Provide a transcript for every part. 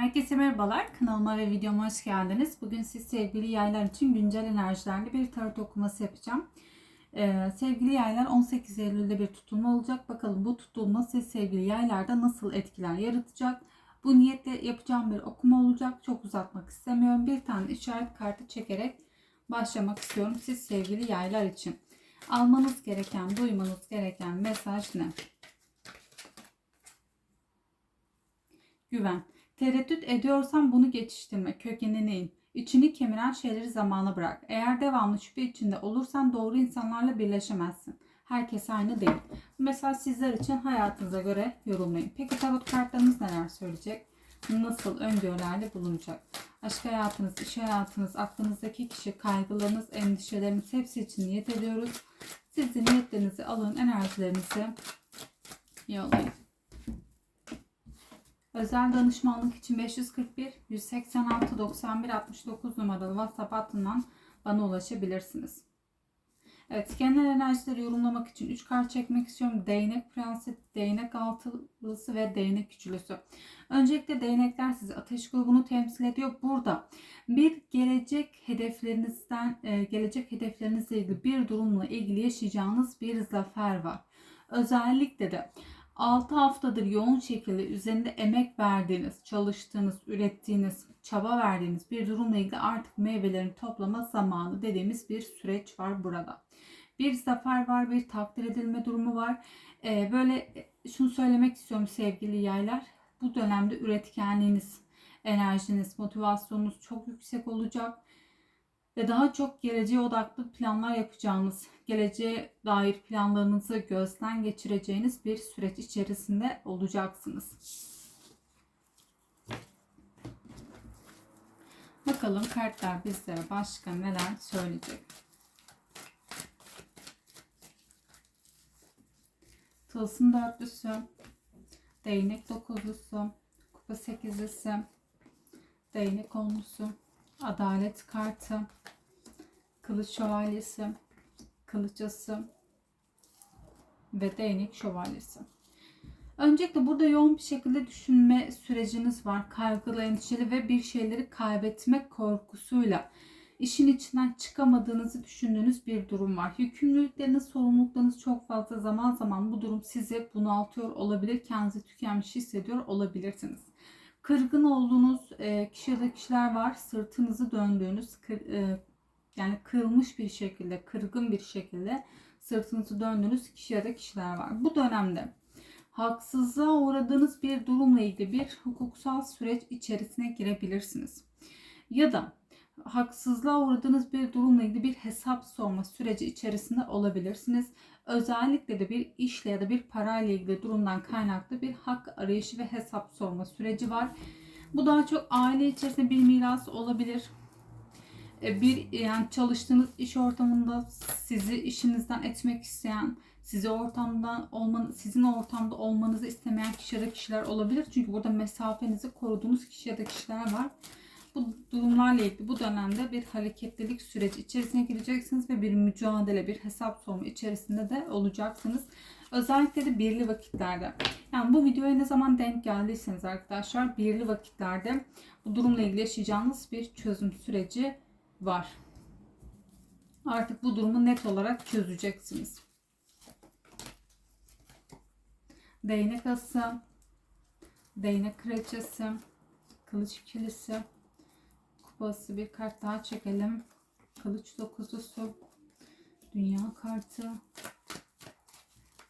Herkese merhabalar. Kanalıma ve videoma hoş geldiniz. Bugün siz sevgili yaylar için güncel enerjilerle bir tarot okuması yapacağım. Ee, sevgili yaylar 18 Eylül'de bir tutulma olacak. Bakalım bu tutulma siz sevgili yaylarda nasıl etkiler yaratacak? Bu niyetle yapacağım bir okuma olacak. Çok uzatmak istemiyorum. Bir tane işaret kartı çekerek başlamak istiyorum. Siz sevgili yaylar için. Almanız gereken, duymanız gereken mesaj ne? Güven. Tereddüt ediyorsan bunu geçiştirme, kökenine in. İçini kemiren şeyleri zamana bırak. Eğer devamlı şüphe içinde olursan doğru insanlarla birleşemezsin. Herkes aynı değil. Mesaj sizler için hayatınıza göre yorumlayın. Peki tarot kartlarınız neler söyleyecek? Nasıl öngörülerde bulunacak? Aşk hayatınız, iş hayatınız, aklınızdaki kişi, kaygılarınız, endişeleriniz hepsi için niyet ediyoruz. Siz de niyetlerinizi alın, enerjilerinizi yollayın. Özel danışmanlık için 541 186 91 69 numaralı WhatsApp hattından bana ulaşabilirsiniz. Evet, genel enerjileri yorumlamak için 3 kart çekmek istiyorum. Değnek prensi, değnek altılısı ve değnek üçlüsü. Öncelikle değnekler sizi ateş grubunu temsil ediyor. Burada bir gelecek hedeflerinizden, e, gelecek hedeflerinizle ilgili bir durumla ilgili yaşayacağınız bir zafer var. Özellikle de 6 haftadır yoğun şekilde üzerinde emek verdiğiniz, çalıştığınız, ürettiğiniz, çaba verdiğiniz bir durumla ilgili artık meyvelerini toplama zamanı dediğimiz bir süreç var burada. Bir zafer var, bir takdir edilme durumu var. Ee, böyle şunu söylemek istiyorum sevgili yaylar. Bu dönemde üretkenliğiniz, enerjiniz, motivasyonunuz çok yüksek olacak ve daha çok geleceğe odaklı planlar yapacağınız, geleceğe dair planlarınızı gözden geçireceğiniz bir süreç içerisinde olacaksınız. Bakalım kartlar bizlere başka neler söyleyecek. Tılsım dörtlüsü, değnek dokuzlusu, kupa sekizlisi, değnek onlusu, adalet kartı, kılıç şövalyesi, kılıçası ve değnek şövalyesi. Öncelikle burada yoğun bir şekilde düşünme süreciniz var. Kaygılı, endişeli ve bir şeyleri kaybetmek korkusuyla işin içinden çıkamadığınızı düşündüğünüz bir durum var. Yükümlülükleriniz, sorumluluklarınız çok fazla zaman zaman bu durum sizi bunaltıyor olabilir. Kendinizi tükenmiş hissediyor olabilirsiniz. Kırgın olduğunuz kişi ya da kişiler var. Sırtınızı döndüğünüz, yani kırılmış bir şekilde, kırgın bir şekilde sırtınızı döndüğünüz kişi ya da kişiler var. Bu dönemde haksızlığa uğradığınız bir durumla ilgili bir hukuksal süreç içerisine girebilirsiniz. Ya da haksızlığa uğradığınız bir durumla ilgili bir hesap sorma süreci içerisinde olabilirsiniz. Özellikle de bir işle ya da bir parayla ilgili durumdan kaynaklı bir hak arayışı ve hesap sorma süreci var. Bu daha çok aile içerisinde bir miras olabilir. E, bir yani çalıştığınız iş ortamında sizi işinizden etmek isteyen, sizi ortamda olman, sizin ortamda olmanızı istemeyen kişi ya da kişiler olabilir. Çünkü burada mesafenizi koruduğunuz kişi ya da kişiler var. Bu durumlarla ilgili bu dönemde bir hareketlilik süreci içerisine gireceksiniz ve bir mücadele, bir hesap sorma içerisinde de olacaksınız. Özellikle de birli vakitlerde. Yani bu videoya ne zaman denk geldiyseniz arkadaşlar birli vakitlerde bu durumla ilgili yaşayacağınız bir çözüm süreci var. Artık bu durumu net olarak çözeceksiniz. Değnek ası, değnek kraliçesi, kılıç ikilisi, kupası bir kart daha çekelim. Kılıç dokuzlusu, dünya kartı.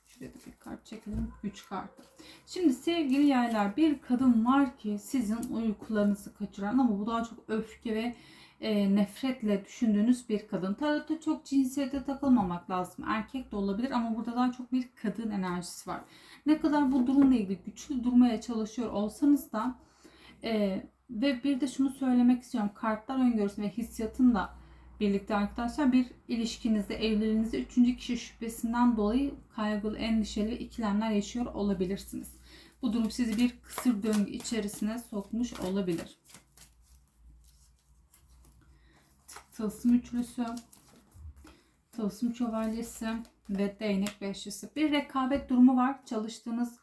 Şuraya bir kart çekelim. Güç kartı. Şimdi sevgili yaylar bir kadın var ki sizin uykularınızı kaçıran ama bu daha çok öfke ve e, nefretle düşündüğünüz bir kadın. Tarotta çok cinsiyete takılmamak lazım. Erkek de olabilir ama burada daha çok bir kadın enerjisi var. Ne kadar bu durumla ilgili güçlü durmaya çalışıyor olsanız da e, ve bir de şunu söylemek istiyorum. Kartlar öngörüsü ve hissiyatın da birlikte arkadaşlar bir ilişkinizde, evliliğinizde üçüncü kişi şüphesinden dolayı kaygılı, endişeli ikilemler yaşıyor olabilirsiniz. Bu durum sizi bir kısır döngü içerisine sokmuş olabilir. Tılsım üçlüsü, tılsım şövalyesi ve değnek beşlisi. Bir rekabet durumu var. Çalıştığınız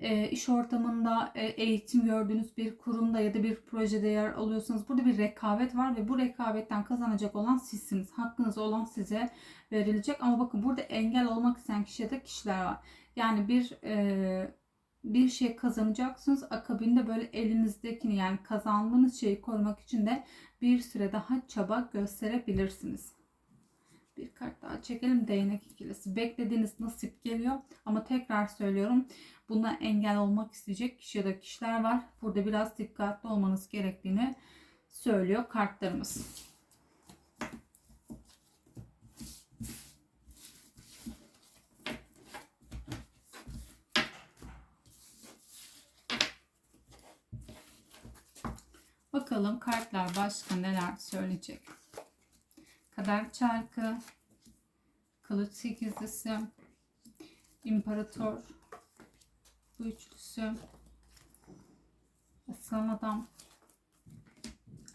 e, iş ortamında e, eğitim gördüğünüz bir kurumda ya da bir projede yer alıyorsanız burada bir rekabet var ve bu rekabetten kazanacak olan sizsiniz. Hakkınız olan size verilecek ama bakın burada engel olmak isteyen kişi ya da kişiler var. Yani bir e, bir şey kazanacaksınız. Akabinde böyle elinizdekini yani kazandığınız şeyi korumak için de bir süre daha çaba gösterebilirsiniz. Bir kart daha çekelim. Değnek ikilisi. Beklediğiniz nasip geliyor. Ama tekrar söylüyorum. Buna engel olmak isteyecek kişi ya da kişiler var. Burada biraz dikkatli olmanız gerektiğini söylüyor kartlarımız. Bakalım kartlar başka neler söyleyecek. Kader çarkı, kılıç sekizlisi, imparator, bu üçlüsü, aslan adam,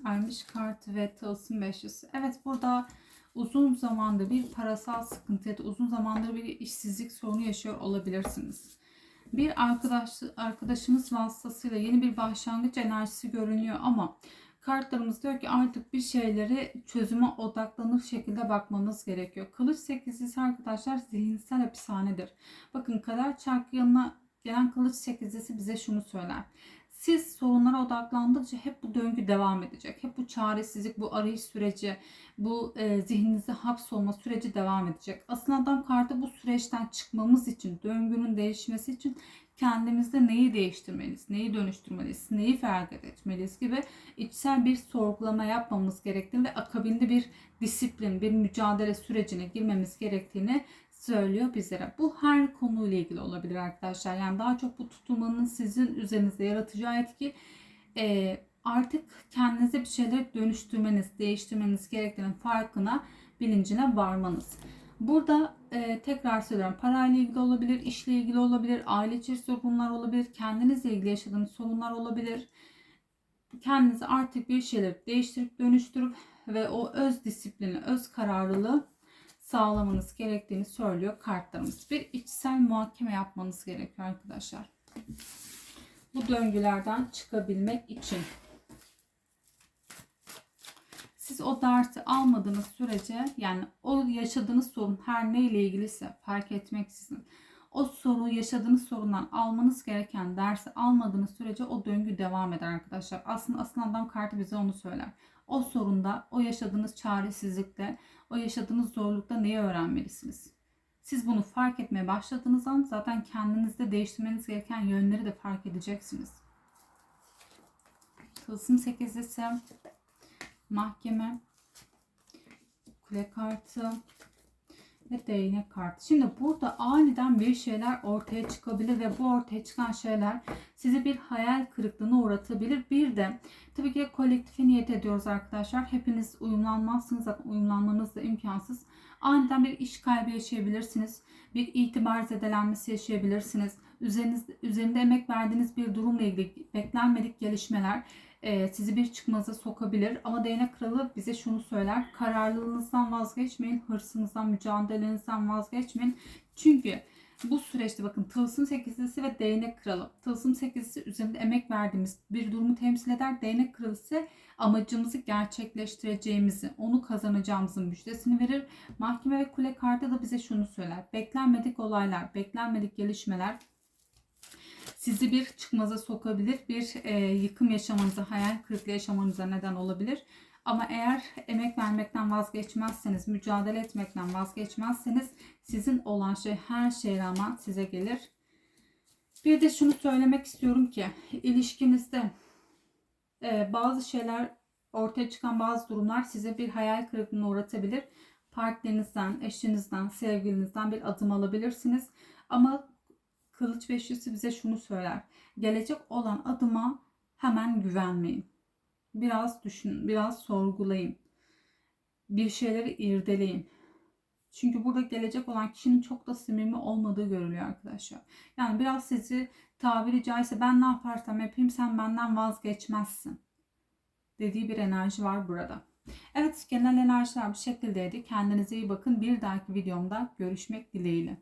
ermiş kartı ve tılsım beşlisi. Evet burada uzun zamandır bir parasal sıkıntı ya da uzun zamandır bir işsizlik sorunu yaşıyor olabilirsiniz. Bir arkadaş, arkadaşımız vasıtasıyla yeni bir başlangıç enerjisi görünüyor ama kartlarımız diyor ki artık bir şeyleri çözüme odaklanır şekilde bakmanız gerekiyor. Kılıç sekizlisi arkadaşlar zihinsel hapishanedir. Bakın kader çarkı yanına gelen kılıç sekizlisi bize şunu söyler. Siz sorunlara odaklandıkça hep bu döngü devam edecek. Hep bu çaresizlik, bu arayış süreci, bu e, zihninizde hapsolma süreci devam edecek. Aslında adam kartı bu süreçten çıkmamız için, döngünün değişmesi için kendimizde neyi değiştirmeliyiz, neyi dönüştürmeliyiz, neyi feragat etmeliyiz gibi içsel bir sorgulama yapmamız gerektiğini ve akabinde bir disiplin, bir mücadele sürecine girmemiz gerektiğini söylüyor bizlere. Bu her konuyla ilgili olabilir arkadaşlar. Yani daha çok bu tutulmanın sizin üzerinizde yaratacağı etki e, artık kendinize bir şeyler dönüştürmeniz, değiştirmeniz gerektiğinin farkına, bilincine varmanız. Burada e, tekrar söylüyorum parayla ilgili olabilir, işle ilgili olabilir, aile içi sorunlar olabilir, kendinizle ilgili yaşadığınız sorunlar olabilir. Kendinizi artık bir şeyler değiştirip dönüştürüp ve o öz disiplini, öz kararlılığı sağlamanız gerektiğini söylüyor kartlarımız. Bir içsel muhakeme yapmanız gerekiyor arkadaşlar. Bu döngülerden çıkabilmek için. Siz o dersi almadığınız sürece yani o yaşadığınız sorun her neyle ilgiliyse fark etmeksizin o soru yaşadığınız sorundan almanız gereken dersi almadığınız sürece o döngü devam eder arkadaşlar. Aslında aslında adam kartı bize onu söyler. O sorunda, o yaşadığınız çaresizlikte, o yaşadığınız zorlukta neyi öğrenmelisiniz? Siz bunu fark etmeye başladığınız an zaten kendinizde değiştirmeniz gereken yönleri de fark edeceksiniz. Tılsım sekizlisi, mahkeme, kule kartı, ve değnek kartı. Şimdi burada aniden bir şeyler ortaya çıkabilir ve bu ortaya çıkan şeyler sizi bir hayal kırıklığına uğratabilir. Bir de tabii ki kolektife niyet ediyoruz arkadaşlar. Hepiniz uyumlanmazsınız zaten uyumlanmanız da imkansız. Aniden bir iş kaybı yaşayabilirsiniz. Bir itibar zedelenmesi yaşayabilirsiniz. Üzerinizde, üzerinde emek verdiğiniz bir durumla ilgili beklenmedik gelişmeler e, sizi bir çıkmaza sokabilir. Ama değnek kralı bize şunu söyler. Kararlılığınızdan vazgeçmeyin. Hırsınızdan, mücadelenizden vazgeçmeyin. Çünkü bu süreçte bakın tılsım sekizlisi ve değnek kralı. Tılsım sekizlisi üzerinde emek verdiğimiz bir durumu temsil eder. Değnek kralı ise amacımızı gerçekleştireceğimizi, onu kazanacağımızın müjdesini verir. Mahkeme ve kule kartı da bize şunu söyler. Beklenmedik olaylar, beklenmedik gelişmeler sizi bir çıkmaza sokabilir, bir e, yıkım yaşamanıza, hayal kırıklığı yaşamanıza neden olabilir. Ama eğer emek vermekten vazgeçmezseniz, mücadele etmekten vazgeçmezseniz sizin olan şey her şeye rağmen size gelir. Bir de şunu söylemek istiyorum ki ilişkinizde e, bazı şeyler ortaya çıkan bazı durumlar size bir hayal kırıklığına uğratabilir. Partnerinizden, eşinizden, sevgilinizden bir adım alabilirsiniz. Ama Kılıç beşlisi bize şunu söyler. Gelecek olan adıma hemen güvenmeyin. Biraz düşünün, biraz sorgulayın. Bir şeyleri irdeleyin. Çünkü burada gelecek olan kişinin çok da samimi olmadığı görülüyor arkadaşlar. Yani biraz sizi tabiri caizse ben ne yaparsam yapayım sen benden vazgeçmezsin. Dediği bir enerji var burada. Evet genel enerjiler bu şekildeydi. Kendinize iyi bakın. Bir dahaki videomda görüşmek dileğiyle.